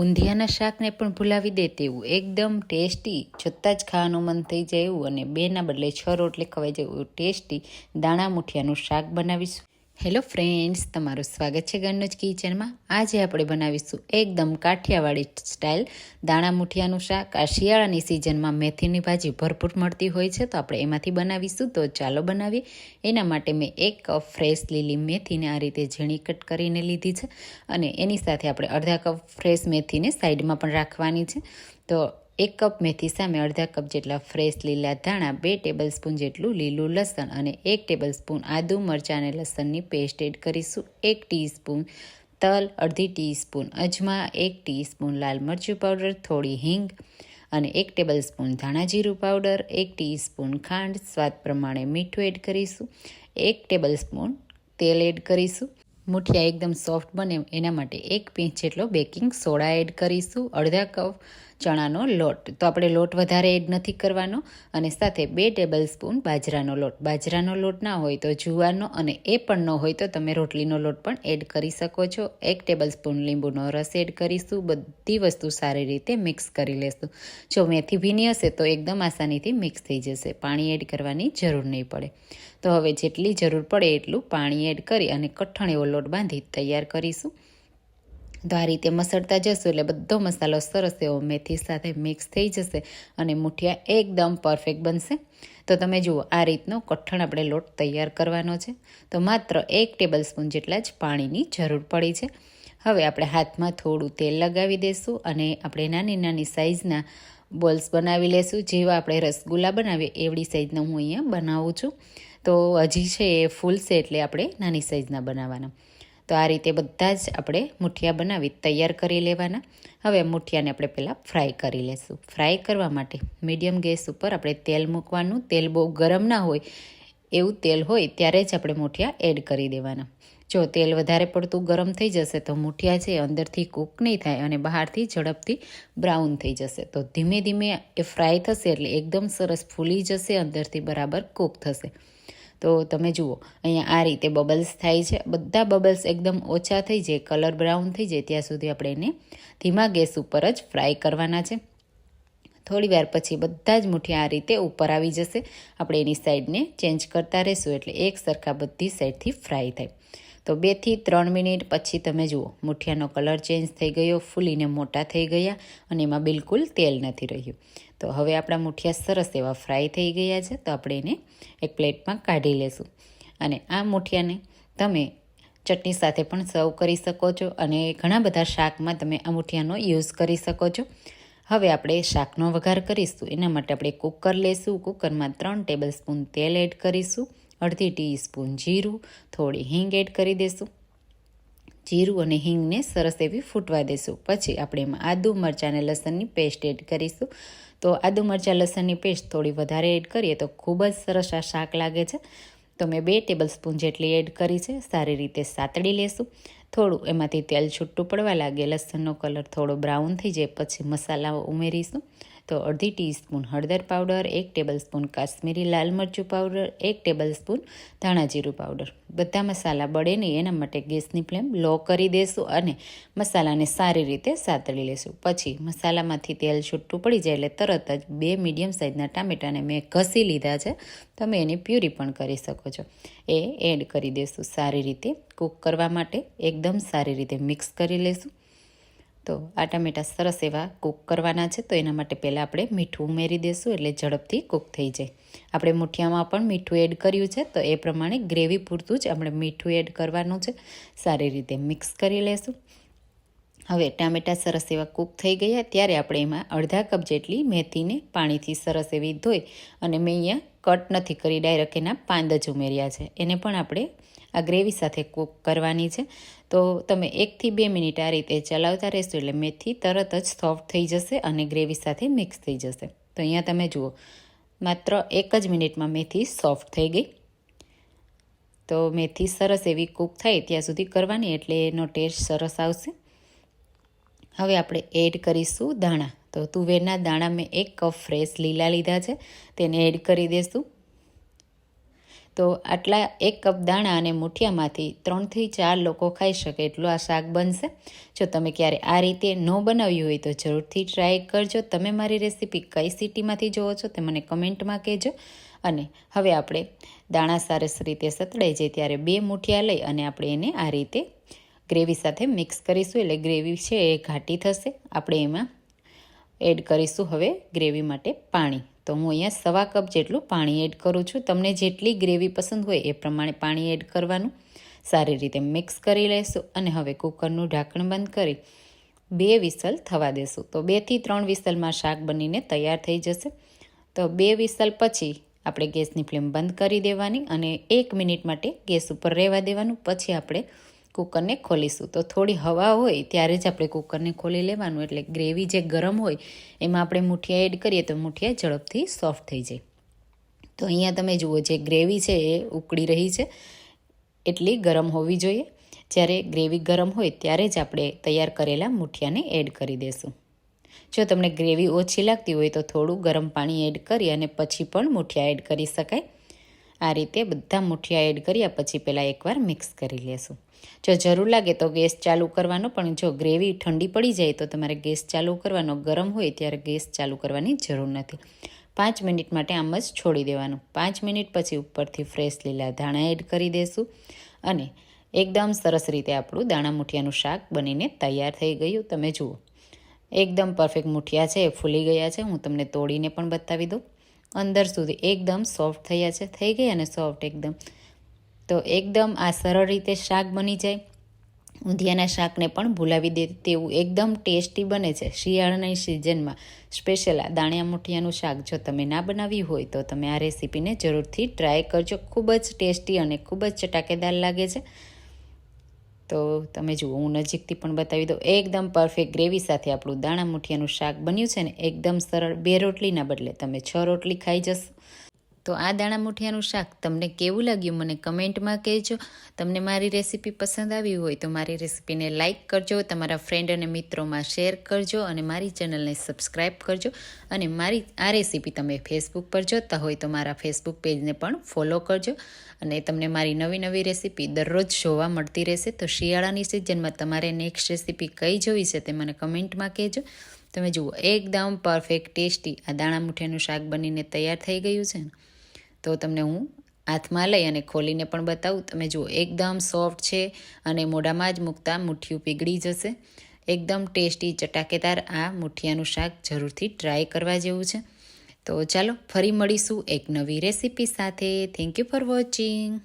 ઊંધિયાના શાકને પણ ભૂલાવી દે તેવું. એકદમ ટેસ્ટી. જોતાં જ ખાવાનું મન થઈ જાય એવું. અને બેના બદલે છ રોટલી ખવાઈ જાય ટેસ્ટી દાણા મુઠિયાનું શાક બનાવીશું. હેલો ફ્રેન્ડ્સ તમારું સ્વાગત છે ગણનુજ કિચનમાં. આજે આપણે બનાવીશું એકદમ કાઠિયાવાડી સ્ટાઇલ દાણા મુઠિયાનું શાક. આ શિયાળાની સિઝનમાં મેથીની ભાજી ભરપૂર મળતી હોય છે, તો આપણે એમાંથી બનાવીશું. તો ચાલો બનાવીએ. એના માટે મેં એક કપ ફ્રેશ લીલી મેથીને આ રીતે ઝીણી કટ કરીને લીધી છે. અને એની સાથે આપણે અડધા કપ ફ્રેશ મેથીને સાઈડમાં પણ રાખવાની છે. તો એક કપ મેથી સામે અડધા કપ જેટલા ફ્રેશ લીલા ધાણા, બે ટેબલ સ્પૂન જેટલું લીલું લસણ અને એક ટેબલ સ્પૂન આદુ મરચાં અને લસણની પેસ્ટ એડ કરીશું. એક ટીસ્પૂન તલ, અડધી ટીસ્પૂન અજમા, એક ટીસ્પૂન લાલ મરચું પાવડર, થોડી હિંગ અને એક ટેબલ સ્પૂન ધાણા જીરું પાવડર, એક ટીસ્પૂન ખાંડ, સ્વાદ પ્રમાણે મીઠું એડ કરીશું. એક ટેબલ સ્પૂન તેલ એડ કરીશું. મુઠિયા એકદમ સોફ્ટ બને એના માટે એક પિંચ જેટલો બેકિંગ સોડા એડ કરીશું. અડધા કપ ચણાનો લોટ. તો આપણે લોટ વધારે એડ નથી કરવાનો અને સાથે બે ટેબલ સ્પૂન બાજરાનો લોટ. બાજરાનો લોટ ના હોય તો જુવારનો અને એ પણ ન હોય તો તમે રોટલીનો લોટ પણ એડ કરી શકો છો. એક ટેબલ સ્પૂન લીંબુનો રસ એડ કરીશું. બધી વસ્તુ સારી રીતે મિક્સ કરી લેશું. જો મેથી ભીની હશે તો એકદમ આસાનીથી મિક્સ થઈ જશે. પાણી એડ કરવાની જરૂર નહીં પડે. તો હવે જેટલી જરૂર પડે એટલું પાણી એડ કરી અને કઠણ એવો લોટ બાંધી તૈયાર કરીશું. તો આ રીતે મસળતા જશું એટલે બધો મસાલો સરસ એવો મેથી સાથે મિક્સ થઈ જશે અને મુઠિયા એકદમ પરફેક્ટ બનશે. તો તમે જુઓ, આ રીતનો કઠણ આપણે લોટ તૈયાર કરવાનો છે. તો માત્ર એક ટેબલ સ્પૂન જેટલા જ પાણીની જરૂર પડી છે. હવે આપણે હાથમાં થોડું તેલ લગાવી દઈશું અને આપણે નાની નાની સાઇઝના બોલ્સ બનાવી લેશું. જેવા આપણે રસગુલ્લા બનાવીએ, એવડી સાઇઝના હું અહીંયા બનાવું છું. તો હજી છે એ ફૂલશે એટલે આપણે નાની સાઇઝના બનાવવાના. તો આ રીતે બધા જ આપણે મુઠિયા બનાવી તૈયાર કરી લેવાના. હવે મુઠિયાને આપણે પહેલાં ફ્રાય કરી લેશું. ફ્રાય કરવા માટે મીડિયમ ગેસ ઉપર આપણે તેલ મૂકવાનું. તેલ બહુ ગરમ ના હોય, એવું તેલ હોય ત્યારે જ આપણે મુઠિયા એડ કરી દેવાના. જો તેલ વધારે પડતું ગરમ થઈ જશે તો મુઠિયા છે અંદરથી કૂક નહીં થાય અને બહારથી ઝડપથી બ્રાઉન થઈ જશે. તો ધીમે ધીમે એ ફ્રાય થશે એટલે એકદમ સરસ ફૂલી જશે, અંદરથી બરાબર કૂક થશે. તો તમે જુઓ, અહીંયા આ રીતે બબલ્સ થાય છે. બધા બબલ્સ એકદમ ઓછા થઈ જાય, કલર બ્રાઉન થઈ જાય, ત્યાં સુધી આપણે એને ધીમા ગેસ ઉપર જ ફ્રાય કરવાના છે. થોડી વાર પછી બધા જ મુઠિયા આ રીતે ઉપર આવી જશે. આપણે એની સાઈડને ચેન્જ કરતા રહીશું એટલે એક સરખા બધી સાઈડથી ફ્રાય થાય. તો બેથી ત્રણ મિનિટ પછી તમે જુઓ મુઠિયાનો કલર ચેન્જ થઈ ગયો, ફૂલીને મોટા થઈ ગયા અને એમાં બિલકુલ તેલ નથી રહ્યું. તો હવે આપણા મૂઠિયા સરસ એવા ફ્રાય થઈ ગયા છે, તો આપણે એને એક પ્લેટમાં કાઢી લેશું. અને આ મૂઠિયાને તમે ચટણી સાથે પણ સર્વ કરી શકો છો અને ઘણા બધા શાકમાં તમે આ મૂઠિયાનો યુઝ કરી શકો છો. હવે આપણે શાકનો વઘાર કરીશું. એના માટે આપણે કુકર લેશું. કુકરમાં ત્રણ ટેબલ સ્પૂન તેલ એડ કરીશું. અડધી ટીસ્પૂન જીરું. થોડી હિંગ એડ કરી દઈશું જીરું અને હિંગને સરસ એવી ફૂટવા દેશું. પછી આપણે એમાં આદુ, મરચાં અને લસણની પેસ્ટ એડ કરીશું. તો આદુ, મરચાં, લસણની પેસ્ટ થોડી વધારે એડ કરીએ તો ખૂબ જ સરસ આ શાક લાગે છે. તો મેં બે ટેબલ સ્પૂન જેટલી એડ કરી છે. સારી રીતે સાતડી લેશું. થોડું એમાંથી તેલ છૂટું પડવા લાગે. લસણનો કલર થોડો બ્રાઉન થઈ જાય. પછી મસાલાઓ ઉમેરીશું. તો અડધી ટીસ્પૂન હળદર પાવડર, એક ટેબલ સ્પૂન કાશ્મીરી લાલ મરચું પાવડર, એક ટેબલ સ્પૂન ધાણા જીરું પાવડર. બધા મસાલા બળે નહીં, એના માટે ગેસની ફ્લેમ લો કરી દઈશું અને મસાલાને સારી રીતે સાતળી લેશું. પછી મસાલામાંથી તેલ છૂટું પડી જાય એટલે તરત જ બે મીડિયમ સાઇઝના ટામેટાને મેં ઘસી લીધા છે. તમે એની પ્યુરી પણ કરી શકો છો. એ એડ કરી દેશું સારી રીતે કૂક કરવા માટે. એકદમ સારી રીતે મિક્સ કરી લઈશું તો આ ટામેટાં સરસ એવા કૂક કરવાના છે, તો એના માટે પહેલાં આપણે મીઠું ઉમેરી દઈશું એટલે ઝડપથી કૂક થઈ જાય. આપણે મુઠિયામાં પણ મીઠું એડ કર્યું છે, તો એ પ્રમાણે ગ્રેવી પૂરતું જ આપણે મીઠું એડ કરવાનું છે. સારી રીતે મિક્સ કરી લેશું. હવે ટામેટા સરસ એવા કૂક થઈ ગયા, ત્યારે આપણે એમાં અડધા કપ જેટલી મેથીને પાણીથી સરસ એવી ધોઈ અને મેં અહીંયા કટ નથી કરી ડાયરેક્ટ એના પાંદ જ ઉમેર્યા છે. એને પણ આપણે આ ગ્રેવી સાથે કૂક કરવાની છે. તો તમે એકથી બે મિનિટ આ રીતે ચલાવતા રહેશો એટલે મેથી તરત જ સોફ્ટ થઈ જશે અને ગ્રેવી સાથે મિક્સ થઈ જશે. તો અહીંયા તમે જુઓ, માત્ર એક જ મિનિટમાં મેથી સોફ્ટ થઈ ગઈ. તો મેથી સરસ એવી કૂક થાય ત્યાં સુધી કરવાની એટલે એનો ટેસ્ટ સરસ આવશે. હવે આપણે એડ કરીશું દાણા. તો તુવેરના દાણા મેં એક કપ ફ્રેશ લીલા લીધા છે. તેને એડ કરી દઈશું તો આટલા એક કપ દાણા અને મુઠિયામાંથી ત્રણથી ચાર લોકો ખાઈ શકે એટલું આ શાક બનશે. જો તમે ક્યારે આ રીતે ન બનાવ્યું હોય તો જરૂરથી ટ્રાય કરજો. તમે મારી રેસીપી કઈ સિટીમાંથી જોવો છો તે મને કમેન્ટમાં કહેજો. અને હવે આપણે દાણા સરસ રીતે સતળાઈ જાય ત્યારે બે મુઠિયા લઈ અને આપણે એને આ રીતે ગ્રેવી સાથે મિક્સ કરીશું એટલે ગ્રેવી છે એ ઘાટી થશે. આપણે એમાં એડ કરીશું હવે ગ્રેવી માટે પાણી. તો હું અહીંયા સવા કપ જેટલું પાણી એડ કરું છું. તમને જેટલી ગ્રેવી પસંદ હોય એ પ્રમાણે પાણી એડ કરવાનું. સારી રીતે મિક્સ કરી લઈશું અને હવે કુકરનું ઢાંકણ બંધ કરી બે વિસલ થવા દેશું. તો બેથી ત્રણ વિસલમાં શાક બનીને તૈયાર થઈ જશે. તો બે વિસલ પછી આપણે ગેસની ફ્લેમ બંધ કરી દેવાની અને એક મિનિટ માટે ગેસ ઉપર રહેવા દેવાનું. પછી આપણે કુકરને ખોલીશું. તો થોડી હવા હોય ત્યારે જ આપણે કુકરને ખોલી લેવાનું. એટલે ગ્રેવી જે ગરમ હોય, એમાં આપણે મુઠિયા એડ કરીએ તો મુઠિયા ઝડપથી સોફ્ટ થઈ જાય. તો અહીંયા તમે જુઓ, જે ગ્રેવી છે એ ઉકળી રહી છે. એટલી ગરમ હોવી જોઈએ. જ્યારે ગ્રેવી ગરમ હોય ત્યારે જ આપણે તૈયાર કરેલા મુઠિયાને એડ કરી દેશું. જો તમને ગ્રેવી ઓછી લાગતી હોય તો થોડું ગરમ પાણી એડ કરી અને પછી પણ મુઠિયા એડ કરી શકાય. આ રીતે બધા મુઠિયા એડ કર્યા પછી પહેલાં એકવાર મિક્સ કરી લેશું. જો જરૂર લાગે તો ગેસ ચાલુ કરવાનો, પણ જો ગ્રેવી ઠંડી પડી જાય તો તમારે ગેસ ચાલુ કરવાનો. ગરમ હોય ત્યારે ગેસ ચાલુ કરવાની જરૂર નથી. પાંચ મિનિટ માટે આમ જ છોડી દેવાનું. પાંચ મિનિટ પછી ઉપરથી ફ્રેશ લીલા ધાણા એડ કરી દેશું અને એકદમ સરસ રીતે આપણું દાણા મુઠિયાનું શાક બનીને તૈયાર થઈ ગયું. તમે જુઓ, એકદમ પરફેક્ટ મુઠિયા છે, એ ફૂલી ગયા છે. હું તમને તોડીને પણ બતાવી દઉં. અંદર સુધી એકદમ સોફ્ટ થયા છે, થઈ ગઈ અને સોફ્ટ એકદમ. તો એકદમ આ સરળ રીતે શાક બની જાય. ઊંધિયાના શાકને પણ ભૂલાવી દે તેવું એકદમ ટેસ્ટી બને છે. શિયાળાની સિઝનમાં સ્પેશિયલ આ દાણિયા મુઠિયાનું શાક જો તમે ના બનાવ્યું હોય તો તમે આ રેસીપીને જરૂરથી ટ્રાય કરજો. ખૂબ જ ટેસ્ટી અને ખૂબ જ ચટાકેદાર લાગે છે. તો તમે જુઓ, હું નજીકથી પણ બતાવી દઉં. એકદમ પરફેક્ટ ગ્રેવી સાથે આપણું દાણા મુઠિયાનું શાક બન્યું છે ને, એકદમ સરળ, બે રોટલીના બદલે. તમે છ રોટલી ખાઈ જશો. તો આ દાણા મુઠિયાનું શાક તમને કેવું લાગ્યું મને કમેન્ટમાં કહેજો. તમને મારી રેસીપી પસંદ આવી હોય તો મારી રેસીપીને લાઇક કરજો, તમારા ફ્રેન્ડ અને મિત્રોમાં શેર કરજો અને મારી ચેનલને સબસ્ક્રાઈબ કરજો. અને મારી આ રેસીપી તમે ફેસબુક પર જોતા હોય તો મારા ફેસબુક પેજને પણ ફોલો કરજો. અને તમને મારી નવી નવી રેસીપી દરરોજ જોવા મળતી રહેશે તો શિયાળાની સિઝનમાં તમારે નેક્સ્ટ રેસીપી કઈ જોવી છે તે મને કમેન્ટમાં કહેજો. તમે જુઓ, એકદમ પરફેક્ટ ટેસ્ટી આ દાણા મુઠિયાનું શાક બનીને તૈયાર થઈ ગયું છે. ને તો તમને હું હાથમાં લઈ અને ખોલીને પણ બતાવું. તમે જુઓ, એકદમ સોફ્ટ છે અને મોઢામાં જ મૂકતા મુઠ્ઠીયું પીગળી જશે. એકદમ ટેસ્ટી ચટાકેદાર આ મુઠિયાનું શાક જરૂરથી ટ્રાય કરવા જેવું છે. તો ચાલો ફરી મળીશું એક નવી રેસીપી સાથે. Thank you for watching